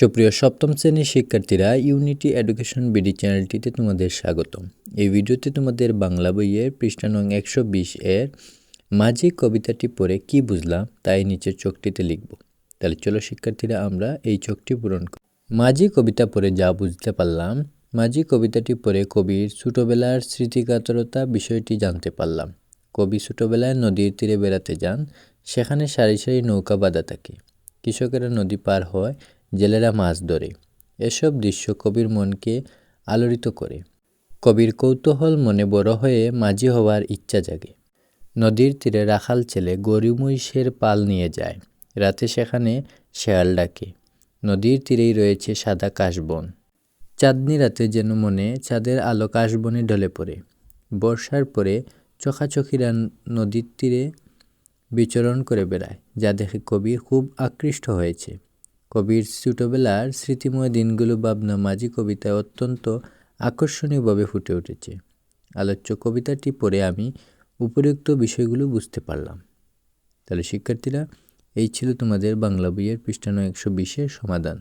সুপ্রিয় সপ্তম শ্রেণির শিক্ষার্থীরা ইউনিটি এডুকেশন বিডি চ্যানেলটিতে তোমাদের স্বাগতম। এই ভিডিওতে তোমাদের বাংলা বইয়ের পৃষ্ঠা নং একশো বিশ এর মাঝি কবিতাটি পড়ে কি বুঝলাম তাই নিচের চোখটিতে লিখব। তাহলে চলো শিক্ষার্থীরা, আমরা এই চোখটি পূরণ করি। মাঝি কবিতা পড়ে যা বুঝতে পারলাম, মাঝি কবিতাটি পড়ে কবির ছোটোবেলার স্মৃতিকাতরতা বিষয়টি জানতে পারলাম। কবি ছোটোবেলায় নদীর তীরে বেড়াতে যান, সেখানে সারি সারি নৌকা বাঁধা থাকে। কৃষকেরা নদী পার হয় জেলেরা মাছ ধরে। এসব দৃশ্য কবির মনকে আলোড়িত করে। কবির কৌতূহল মনে বড় হয়ে মাঝি হওয়ার ইচ্ছা জাগে। নদীর তীরে রাখাল ছেলে গরু মহিষের পাল নিয়ে যায়। রাতে সেখানে শেয়াল ডাকে। নদীর তীরেই রয়েছে সাদা কাশবন। চাঁদনি রাতে যেন মনে চাঁদের আলো কাশবনে ঢলে পড়ে। বর্ষার পরে চোখাচোখিরা নদীর তীরে বিচরণ করে বেড়ায়, যা দেখে কবি খুব আকৃষ্ট হয়েছে। কবির ছোটোবেলার স্মৃতিময় দিনগুলো ভাবনা মাঝি কবিতায় অত্যন্ত আকর্ষণীয়ভাবে ফুটে উঠেছে। আলোচ্য কবিতাটি পড়ে আমি উপরোক্ত বিষয়গুলো বুঝতে পারলাম। তাহলে শিক্ষার্থীরা, এই ছিল তোমাদের বাংলা বইয়ের পৃষ্ঠানো একশো বিশের সমাধান।